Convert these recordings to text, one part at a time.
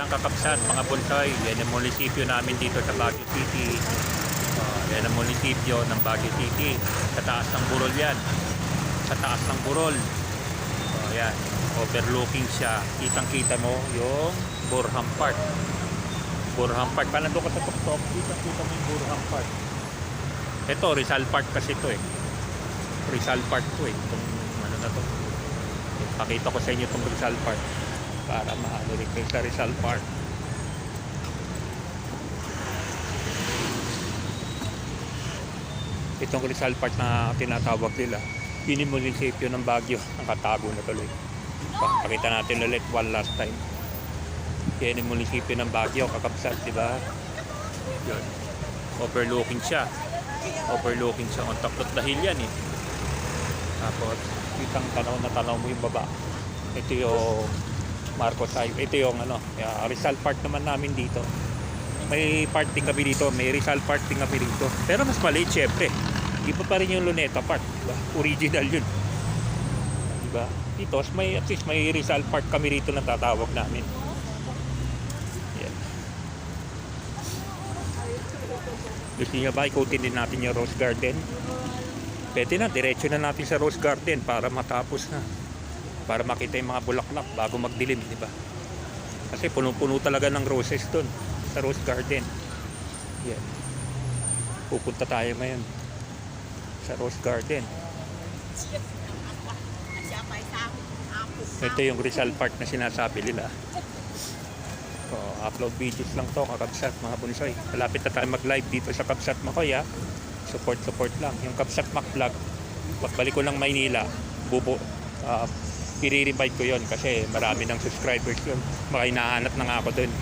Yan kakapsan, mga bonsai. Yan ang munisipyo namin dito sa Baguio City. Uh, yan ang munisipyo ng Baguio City. Sa taas ng Burol yan. Sa taas ng Burol. Oh, yan. Overlooking siya. Kitang-kita mo yung Burham Park. Burham Park. Paano doon ka sa tuktok? Kitang-kita mo yung Burham Park. Ito, Rizal Park kasi ito eh. Rizal Park to eh. Itong ano na to. Pakita ko sa inyo itong Rizal Park para rin kayo sa Rizal Park. Itong Rizal Park na tinatawag nila, yun yung munisipyo ng Baguio. Nakatago na tuloy. Pa- Pakita natin ulit one last time. Yan yung munisipyo ng Baguio, kakabsat, di ba? Yun. Overlooking siya. Overlooking siya on top of hill yan eh. Tapos, kitang tanaw na tanaw mo yung baba. Ito yung Marcos Highway. Ito yung ano, uh, Rizal Park naman namin dito. May park din kami dito. May Rizal Park din kami dito. Pero mas maliit syempre. Iba pa rin yung Luneta Park. Diba? Original yun. Diba? Dito, may, at least may Rizal Park kami rito na tatawag namin. Yan. Gusto niyo ba ikutin din natin yung Rose Garden? Pwede na, diretso na natin sa Rose Garden para matapos na. Para makita yung mga bulaklak bago magdilim, di ba? Kasi puno-puno talaga ng roses doon sa Rose Garden. Yan. Pupunta tayo ngayon sa Rose Garden. Ito yung Rizal Park na sinasabi nila. So, upload videos lang to, kakabsat mga bonsai. Malapit na tayo mag-live dito sa Kabsat Makoy ha. Support, support lang. Yung Kabsat Mac Vlog, pagbalik ko ng Maynila, bubo, uh, i-revite ko yon kasi marami ng subscribers yun. Baka hinahanap na nga ako dun.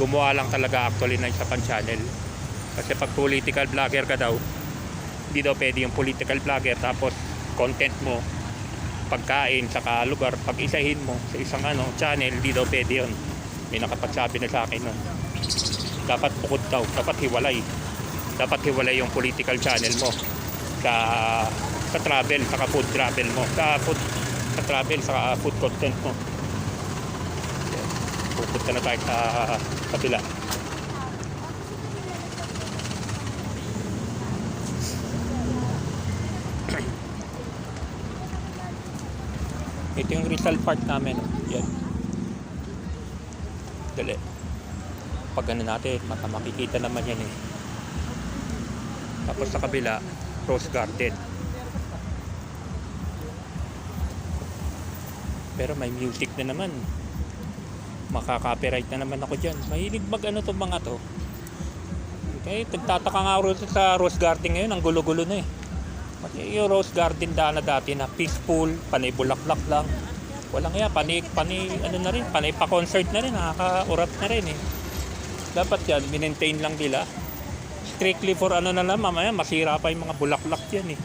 Gumawa lang talaga actually ng isa pang channel. Kasi pag political vlogger ka daw, hindi daw pwede yung political vlogger tapos content mo pagkain saka lugar pag isahin mo sa isang ano channel hindi daw pwede yun may nakapagsabi na sa akin nun dapat bukod daw dapat hiwalay dapat hiwalay yung political channel mo sa sa travel saka food travel mo sa food sa travel saka food content mo. Yan. pupunta na tayo sa kabila. Ito yung Rizal Park namin. Yan. Dali. Pag ano natin makikita naman yan eh. Tapos sa kabila Rose Garden pero may music na naman makaka-copyright na naman ako dyan mahilig mag ano to mga to okay nagtataka nga ako sa Rose Garden ngayon ang gulo-gulo na eh Pati yung Rose Garden dana dati na peaceful, panay bulaklak lang. Walang ya, panay, panay, ano na rin, panay pa concert na rin, nakaka-urat na rin eh. Dapat yan, minentain lang nila. Strictly for ano na lang, mamaya masira pa yung mga bulaklak yan eh.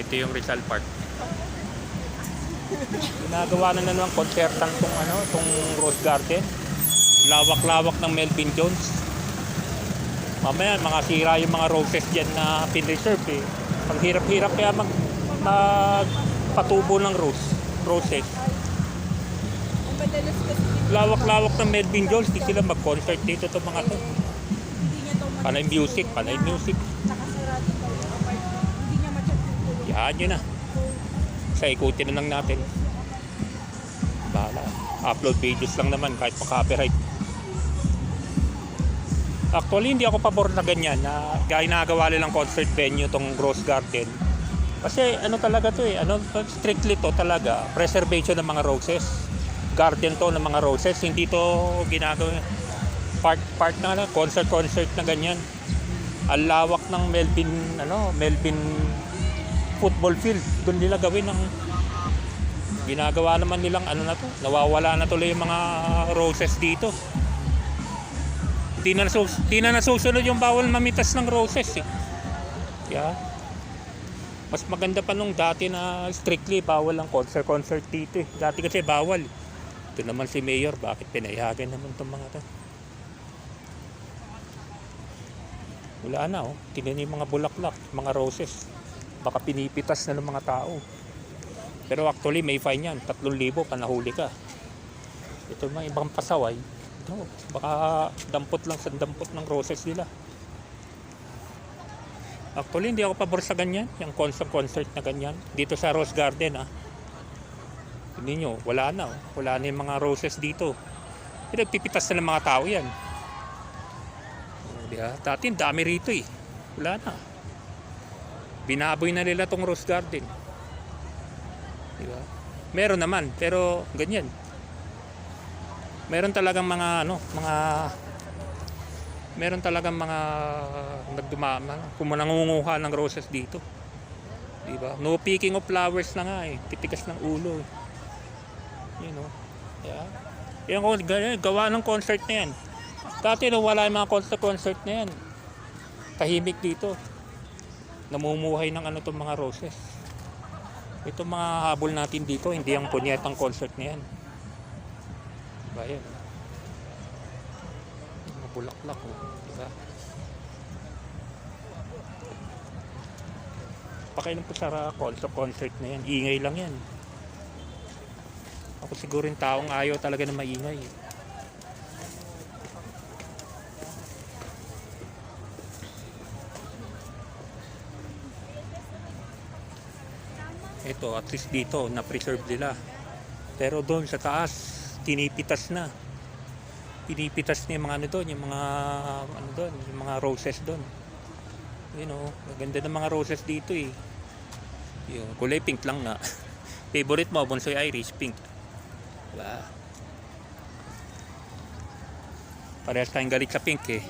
Ito yung Rizal Park. Ginagawa na na naman konsertan tong ano, tong Rose Garden. Lawak-lawak ng Melvin Jones mamaya mga sira yung mga roses dyan na pinreserve eh. Pag hirap-hirap kaya mag, magpatubo ng rose, roses. Lawak-lawak ng Melvin Jones, di sila mag-concert dito to mga to. Panay music, panay music. nakasarado. Yan yun na. Sa ikutin na lang natin. Bahala. Upload videos lang naman kahit pa-copyright. Actually, hindi ako pabor na ganyan na gaya nagawa nilang concert venue tong Rose Garden. Kasi ano talaga to eh, ano, strictly to talaga, preservation ng mga roses. Garden to ng mga roses, hindi to ginagawa part part na ano, concert concert na ganyan. Ang lawak ng Melvin ano, Melvin football field. Doon nila gawin ng ginagawa naman nilang ano na to, nawawala na tuloy yung mga roses dito. Di na, nasus di na nasusunod yung bawal mamitas ng roses eh. Yeah. Mas maganda pa nung dati na strictly bawal ang concert-concert dito eh. Dati kasi bawal. Ito naman si Mayor, bakit pinayagan naman itong mga to? Wala na oh. Tingnan yung mga bulaklak, mga roses. Baka pinipitas na ng mga tao. Pero actually may fine yan. 3,000 pa nahuli ka. Ito mga ibang pasaway. Ito, baka dampot lang sa dampot ng roses nila. Actually, hindi ako pabor sa ganyan. Yung concert-concert na ganyan. Dito sa Rose Garden, ah. Hindi nyo, wala na. oh. Wala na yung mga roses dito. Pinagpipitas na ng mga tao yan. Oh, di ba? Dati, ang dami rito eh. Wala na. Binaboy na nila tong Rose Garden. Di ba? Meron naman, pero ganyan. Meron talagang mga ano, mga meron talagang mga nagdumama, kung nangunguha ng roses dito. Di ba? No picking of flowers na nga eh. Titigas ng ulo. eh. You know. Yeah. Ganyan, gawa ng concert na yan. Dati nung wala yung mga concert-concert na yan. Tahimik dito. Namumuhay ng ano tong mga roses. Ito mga habol natin dito, hindi ang punyetang concert na yan. Diba yan? Mga bulaklak oh. Diba? Pakailan po sa concert, concert na yan. Ingay lang yan. Ako siguro yung taong ayaw talaga na maingay. Ito, at least dito, na-preserve nila. Pero doon sa taas, tinipitas na. Tinipitas na mga ano doon, yung mga ano doon, yung mga roses doon. You know, maganda ng mga roses dito eh. Yung kulay pink lang nga. Favorite mo, Bonsoy Irish, pink. Diba? Parehas tayong galit sa pink eh.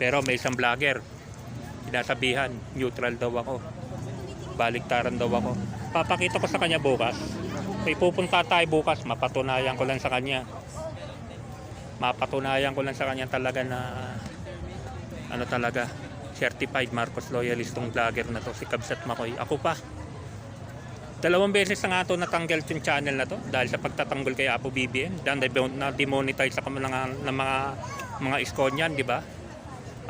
Pero may isang vlogger, sinasabihan, neutral daw ako. Baliktaran daw ako. Papakita ko sa kanya bukas. May pupunta tayo bukas, mapatunayan ko lang sa kanya. Mapatunayan ko lang sa kanya talaga na ano talaga, certified Marcos loyalist tong vlogger na to, si Kabsat Makoy. Ako pa. Dalawang beses na nga to natanggal yung channel na to dahil sa pagtatanggol kay Apo BBM. Dahil na demonetize sa mga, ng mga mga iskonyan, di ba?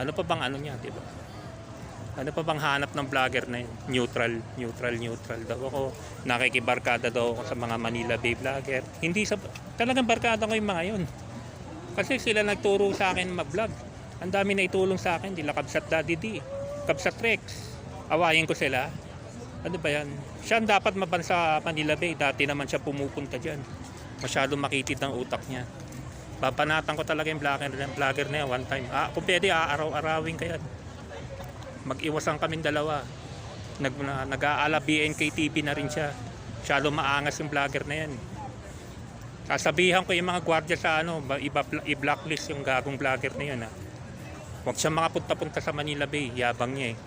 Ano pa bang ano niya, di ba? Ano pa bang hanap ng vlogger na yun? Neutral, neutral, neutral daw ako. Nakikibarkada daw ako sa mga Manila Bay vlogger. Hindi sa, talagang barkada ko yung mga yun. Kasi sila nagturo sa akin mag-vlog. Ang dami na itulong sa akin. Dila Kabsat Daddy D, Kabsat Rex. Awayin ko sila. Ano ba yan? Siya dapat mabansa Manila Bay. Dati naman siya pumupunta dyan. Masyadong makitid ang utak niya. Papanatan ko talaga yung vlogger, vlogger na yan one time. Ah, kung pwede, aaraw-arawin ka yan. Mag-iwasan kaming dalawa. Nag, na, nag-aala BNK TV na rin siya. Masyadong maangas yung vlogger na yan. Sasabihan ko yung mga gwardiya sa ano, ba- iba, i-blacklist yung gagong vlogger na yan. Ha. Huwag siya makapunta-punta sa Manila Bay. Yabang niya eh.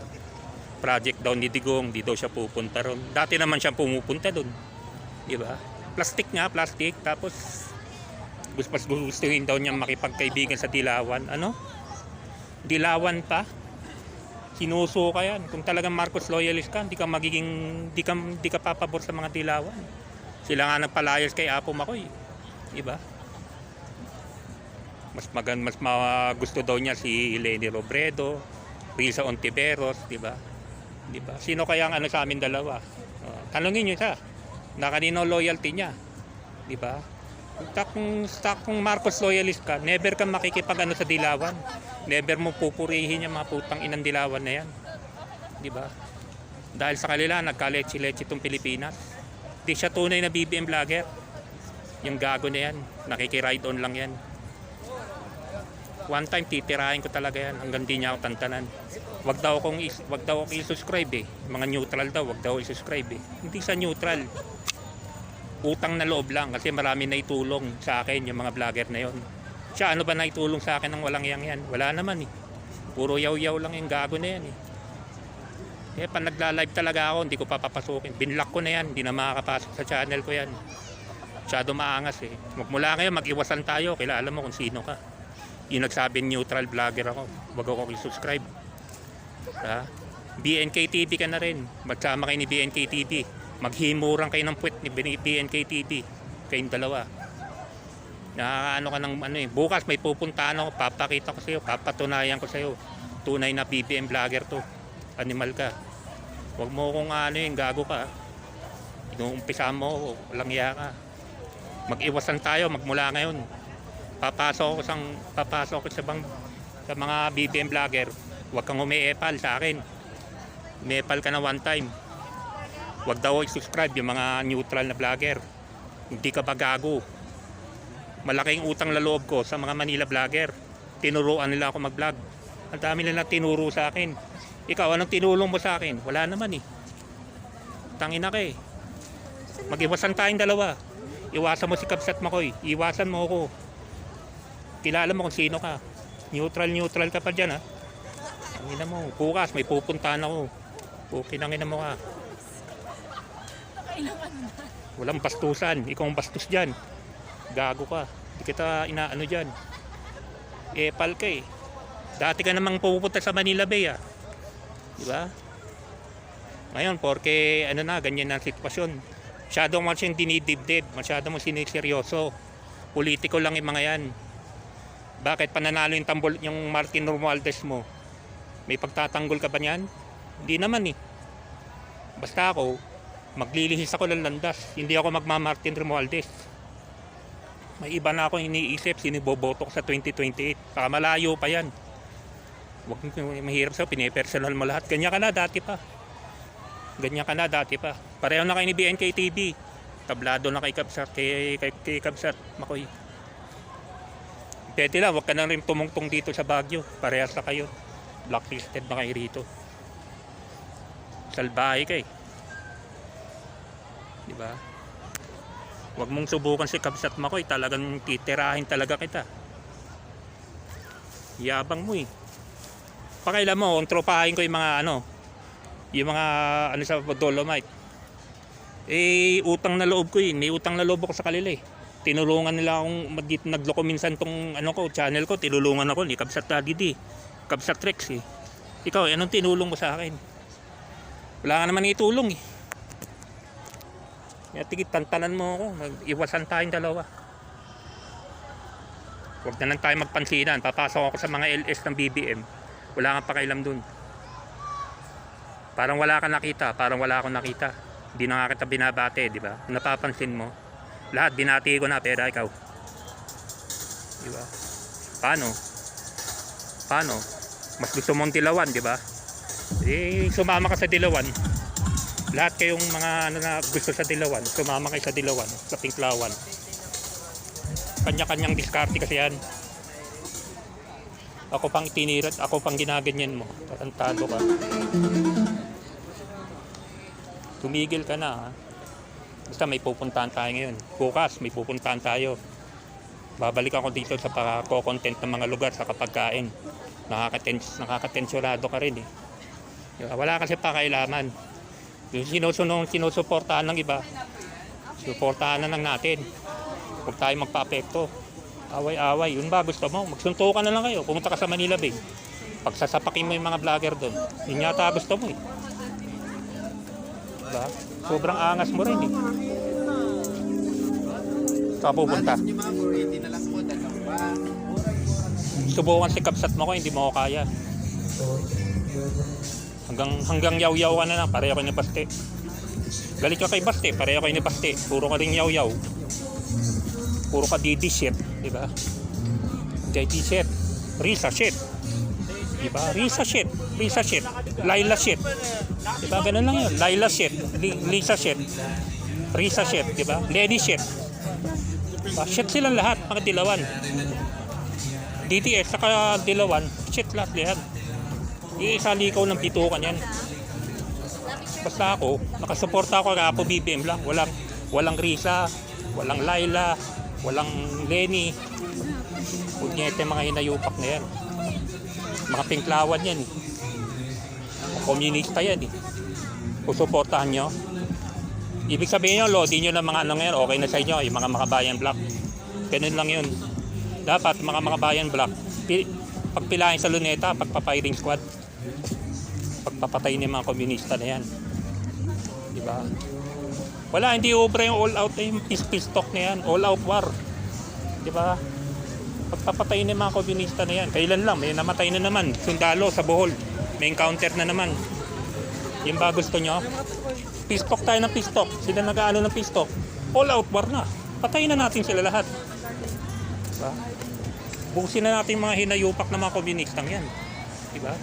Project daw ni Digong, di daw siya pupunta ron. Dati naman siya pumupunta doon. Di ba? Plastic nga, plastic. Tapos gusto gustuhin daw niya makipagkaibigan sa Dilawan. Ano? Dilawan pa? Sinuso ka yan. Kung talagang Marcos loyalist ka, hindi ka magiging, hindi ka, hindi ka papabor sa mga Dilawan. Sila nga nagpalayas kay Apo Makoy. Diba? Mas magan mas ma- gusto daw niya si Lenny Robredo, Risa Ontiveros, di ba? Di ba? Sino kaya ang ano sa amin dalawa? Uh, tanungin niyo siya. Na kanino loyalty niya? Di ba? Kung, kung Marcos loyalist ka, never kang makikipag ano sa dilawan. Never mo pupurihin yung mga putang inang dilawan na yan. Di ba? Dahil sa kanila, nagkalechi-lechi itong Pilipinas. Di siya tunay na BBM vlogger. Yung gago na yan, nakikiride on lang yan. One time titirahin ko talaga yan hanggang di niya ako tantanan. Wag daw akong wag daw ako i-subscribe eh. Mga neutral daw, wag daw i-subscribe eh. Hindi sa neutral. Utang na loob lang kasi marami na itulong sa akin yung mga vlogger na yon. Siya ano ba na itulong sa akin ng walang yang yan? Wala naman eh. Puro yaw-yaw lang yung gago na yan eh. Eh, pag nagla-live talaga ako, hindi ko papapasukin. Binlock ko na yan, hindi na makakapasok sa channel ko yan. Masyado maangas eh. Magmula ngayon, mag-iwasan tayo. Kilala mo kung sino ka. Yung nagsabi neutral vlogger ako. Wag ako i-subscribe. Ha? BNK TV ka na rin. Magsama kayo ni BNK TV. Maghimurang kayo ng puwet ni BNK TV. Kayong dalawa. Nakakaano ka ng ano eh. Bukas may pupuntahan ako. Papakita ko sa'yo. Papatunayan ko sa'yo. Tunay na BBM vlogger to. Animal ka. Huwag mo kung ano yung gago ka. Nung umpisa mo, walang iya ka. Mag-iwasan tayo, magmula ngayon. Papasok ako sang papasok ako sa bang sa mga BBM vlogger. Huwag kang umiepal sa akin. Umiepal ka na one time. Huwag daw i-subscribe yung mga neutral na vlogger. Hindi ka ba gago? Malaking utang na loob ko sa mga Manila vlogger. Tinuruan nila ako mag-vlog. Ang dami nila tinuro sa akin. Ikaw, anong tinulong mo sa akin? Wala naman eh. Tangina ka eh. Mag-iwasan tayong dalawa. Iwasan mo si Kabsat Makoy. Iwasan mo ako. Kilala mo kung sino ka. Neutral, neutral ka pa dyan ha. Tangina mo. Bukas, may pupuntahan ako. Pukinangin mo ka. Na. Walang bastusan. Ikaw ang bastos dyan. Gago ka. Hindi kita inaano dyan. Epal ka eh. Dati ka namang pupunta sa Manila Bay ah. Di ba? Ngayon, porque ano na, ganyan na ang sitwasyon. Masyado mo siyang dinidibdib. Masyado mo siniseryoso. Politiko lang yung mga yan. Bakit pananalo yung tambol, yung Martin Romualdez mo? May pagtatanggol ka ba niyan? Hindi naman eh. Basta ako, maglilihis ako ng landas. Hindi ako magma-Martin Romualdez. May iba na ako iniisip, siniboboto ko sa 2028. Baka malayo pa yan. Huwag mahirap sa'yo, pinipersonal mo lahat. Ganyan ka na dati pa. Ganyan ka na dati pa. Pareho na kayo ni BNK TV. Tablado na kay Kabsat, kay, kay, kay Kabsat, Makoy. Pwede lang, huwag ka na rin tumungtong dito sa Baguio. Parehas na kayo. Blacklisted na kayo rito. Salbahe ka eh. Di ba? Huwag mong subukan si Kabsat Makoy. Talagang titirahin talaga kita. Yabang mo eh. Pakailan mo, kung tropahin ko yung mga ano, yung mga ano sa Dolomite. Eh, utang na loob ko eh. May utang na loob ako sa kanila eh. Tinulungan nila akong mag nagloko minsan tong ano ko, channel ko, tinulungan ako ni Kabsat Daddy D. Kabsat Rex eh. Ikaw, anong tinulong mo sa akin? Wala ka naman itulong eh. Kaya tigit, tantanan mo ako. Mag-iwasan tayong dalawa. Huwag na lang tayo magpansinan. Papasok ako sa mga LS ng BBM. Wala kang pakailam dun. Parang wala kang nakita. Parang wala akong nakita. Hindi na nga kita binabate, di ba? Napapansin mo, lahat binati ko na, pero ikaw. Di ba? Paano? Paano? Mas gusto mong dilawan, di ba? Eh, sumama ka sa dilawan. Lahat kayong mga ano na gusto sa dilawan, sumama kayo sa dilawan, sa pinklawan. Kanya-kanyang diskarte kasi yan. Ako pang tinirat, ako pang ginaganyan mo. Tarantado ka. Tumigil ka na ha. Basta may pupuntahan tayo ngayon. Bukas may pupuntahan tayo. Babalik ako dito sa pako-content ng mga lugar sa kapagkain. Nakakatens, nakakatensyonado ka rin eh. Wala kasi pakailaman. Yung sinusunong, sinusuportahan ng iba, suportahan na lang natin. Huwag tayo magpa-apekto. Away-away. Yun ba gusto mo? Magsuntukan na lang kayo. Pumunta ka sa Manila Bay. Pagsasapakin mo yung mga vlogger doon. Yun yata gusto mo eh. Diba? Sobrang angas mo rin eh. Saan pupunta? Subukan si Kapsat mo ko, hindi mo ako kaya. Hanggang hanggang yaw-yaw ka na lang, pareho kayo ni Baste. Galit ka kay Baste, pareho kayo ni Baste. Puro ka rin yaw-yaw. Puro ka DD shit, di ba? DD shit. Risa shit. Di ba? Risa shit. Risa shit. Laila shit. Di? Ganun lang yun. Laila shit. Li- Lisa shit. Risa shit, di ba? Lenny shit. Diba? Shit silang lahat, mga dilawan. DTS saka Dilawan, shit lahat yan. Iisa likaw ng pitukan yan. Basta ako, nakasuporta ako kay Apo BBM lang. Walang, walang Risa, walang Laila, walang Lenny. Punyete mga hinayupak na yan. Mga pinklawan yan Komunista yan eh. Kung suportahan nyo. Ibig sabihin nyo, loadin nyo ng mga ano ngayon, okay na sa inyo, yung mga makabayan block. Ganun lang yun dapat mga mga bayan black pi, pagpilahin sa luneta pagpapiring squad pagpapatay ng mga komunista na yan di ba wala hindi obra yung all out eh, yung peace peace talk na yan all out war di ba pagpapatay ng mga komunista na yan kailan lang may namatay na naman sundalo sa Bohol may encounter na naman yung ba gusto nyo pistok tayo ng pistok. Sila nag-aano ng pistok. All out war na. Patayin na natin sila lahat. Diba? Bukusin na natin mga hinayupak ng mga komunistang yan. Diba?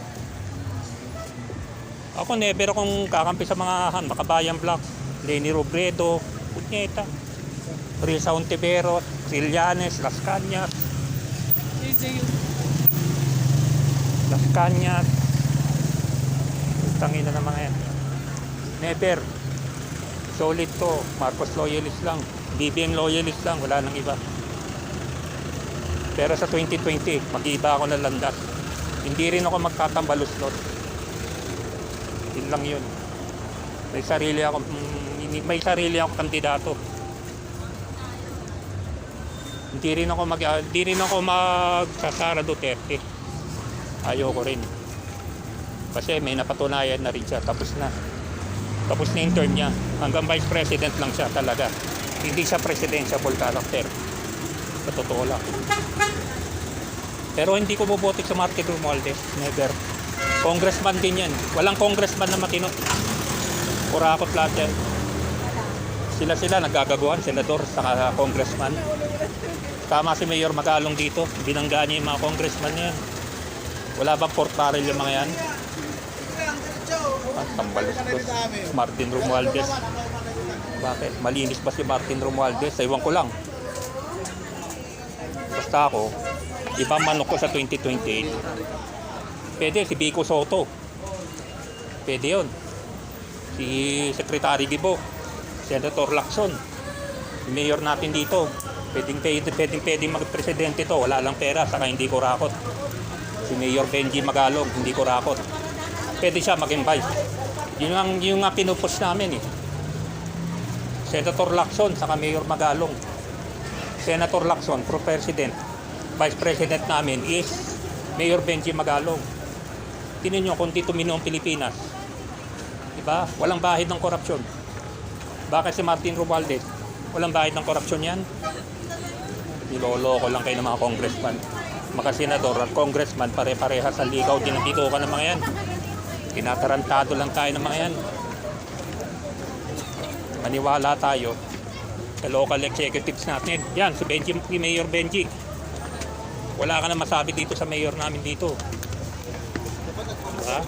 Ako never akong kakampi sa mga han, Makabayan Black, Lenny Robredo, Punyeta, Risa Ontiveros, Trillanes, Las Cañas, Las Cañas. Tangina na mga yan. Never. Solid to. Marcos loyalist lang. BBM loyalist lang. Wala nang iba. Pero sa 2020, mag-iba ako ng landas. Hindi rin ako magtatambaluslot. Yun lang yun. May sarili ako, mm, may sarili ako kandidato. Hindi rin ako mag, ah, hindi rin ako magsasara Duterte. Ayoko rin. Kasi may napatunayan na rin siya. Tapos na. Tapos na yung term niya. Hanggang vice president lang siya talaga. Hindi siya presidentiable character. Sa totoo lang. Pero hindi ko boboto sa Martin Romualdez. Never. Congressman din yan. Walang congressman na matino. Kurakot lahat yan. Sila-sila nagkagaguhan, senador, saka congressman. Tama si Mayor Magalong dito. Binanggaan niya yung mga congressman niya. Wala bang port barrel yung mga yan? Ang tambalos ko. Martin Romualdez. Bakit? Malinis ba si Martin Romualdez? Ewan ko lang. Basta ako, ibang manok ko sa 2028. Pwede si Vico Soto. Pwede yun. Si Secretary Gibo. Senator Lacson. Mayor natin dito. Pwedeng pwede, pwedeng, pwedeng magpresidente to. Wala lang pera, saka hindi ko rakot. Si Mayor Benji Magalog, hindi ko rakot. Pwede siya maging vice. Yun ang, yung nga pinupos namin eh. Senator Lacson, saka Mayor Magalong. Senator Lacson, pro president. Vice President namin is Mayor Benji Magalong. Tinan nyo kung dito minong Pilipinas. Diba? Walang bahid ng korupsyon. Bakit si Martin Romualdez? Walang bahid ng korupsyon yan? Niloloko lang kayo ng mga congressman. Mga senador at congressman, pare-parehas ang ligaw din ang ka ng mga yan. Tinatarantado lang tayo ng mga yan. Maniwala tayo sa local executives natin. Yan, si Benji, si Mayor Benji. Wala ka na masabi dito sa mayor namin dito. Diba?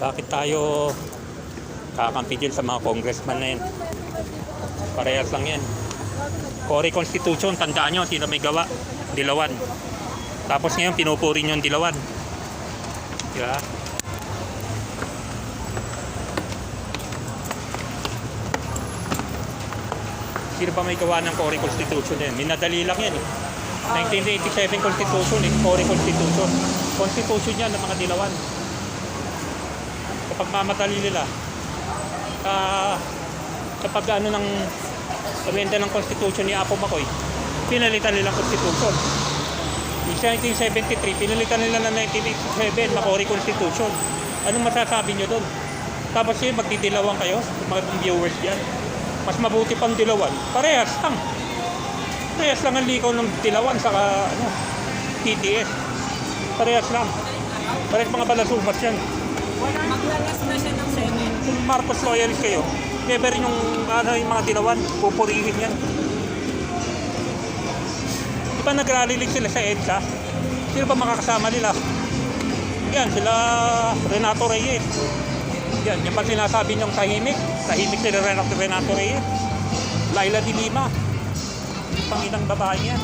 Bakit tayo kakampi din sa mga congressman na yan? Parehas lang yan. Cory Constitution, tandaan nyo, sino may gawa? Dilawan. Tapos ngayon, pinupuri nyo yung dilawan. Diba? Sino ba may gawa ng Cory Constitution yan? Minadali lang yan eh. 1987 Constitution eh, Cory Constitution. Constitution yan ng mga dilawan. Kapag mamadali nila, ah, kapag ano ng pamenda ng Constitution ni Apo Makoy, pinalitan nila ang Constitution. Yung 1973, pinalitan nila ng 1987 na Cory Constitution. Anong masasabi nyo doon? Tapos yun, magdidilawan kayo, mga viewers dyan. Mas mabuti pang dilawan. Parehas lang. Parehas lang ang likaw ng dilawan saka ano, TTS. Parehas lang. Parehas mga balasumas yan. Maglalas na siya ng Senate. Kung Marcos loyalist kayo, never yung, ano, yung mga dilawan, pupurihin yan. Di ba nagralilig sila sa EDSA? Sino ba makakasama nila? Yan, sila Renato Reyes. Yan, yung pa sinasabi niyong tahimik, tahimik sila Renato, Renato Reyes. Laila de Lima. Panginang babae yan.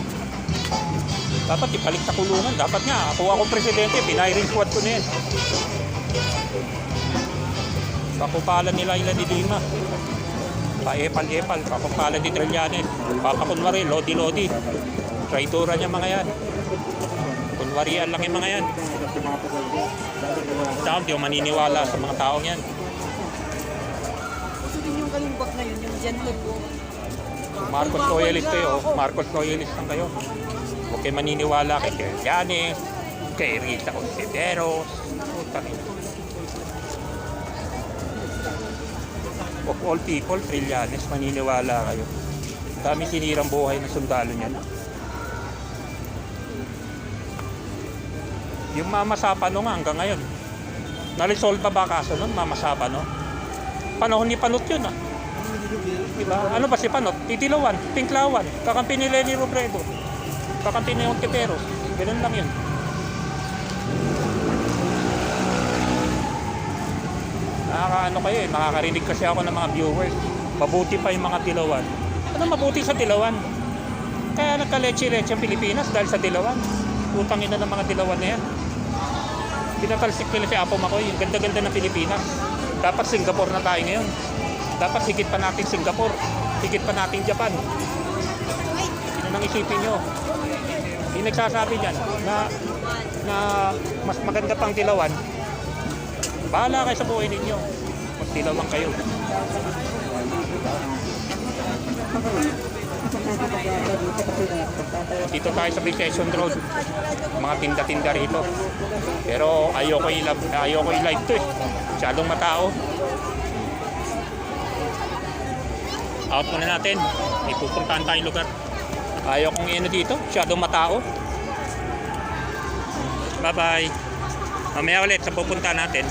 Dapat ipalik sa kulungan. Dapat nga, ako ako presidente, pinahiring squad ko na yan. Pakupalan ni Laila de Lima. Paepal-epal, pakupalan ni Trillanes. Papakunwari, lodi-lodi. Traitora niya mga yan. Kunwarian lang yung mga yan. Tsaka hindi maniniwala sa mga taong yan. Gusto din yung kalimbak na yun, yung gentle po. Marcos loyalist kayo. Marcos loyalist lang kayo. Kayo maniniwala kay Trillanes, kay Rita Consideros. Of all people, Trillanes, maniniwala kayo. Dami sinirang buhay ng sundalo niyan. Yung mama sa nga hanggang ngayon. Nalisolve pa ba kaso nun? Mamasapa, no? Panahon ni Panot yun, ah. Diba? Ano ba si Panot? Titilawan, Pinklawan, kakampi ni Lenny Robredo, kakampi ni Ontiveros. Ganun lang yun. Nakakaano kayo eh, nakakarinig kasi ako ng mga viewers. Mabuti pa yung mga tilawan. Ano mabuti sa tilawan? Kaya nagka-leche-leche ang Pilipinas dahil sa tilawan. Utang ina ng mga tilawan na yan. Pinatalsik nila si Apo Makoy, yung ganda-ganda ng Pilipinas. Dapat Singapore na tayo ngayon. Dapat higit pa natin Singapore. Higit pa natin Japan. Yun ang isipin nyo. Yung nagsasabi dyan na, na mas maganda pang tilawan, bahala kayo sa buhay ninyo. Magtilawan kayo. Dito tayo sa Recession Road. Mga tinda-tinda rito. Pero ayoko i-live, ayoko i-live to eh. Masyadong matao. Out muna natin. May pupuntahan tayong lugar. Ayaw kong ano dito. Masyadong matao. Bye-bye. Mamaya ulit sa pupunta natin.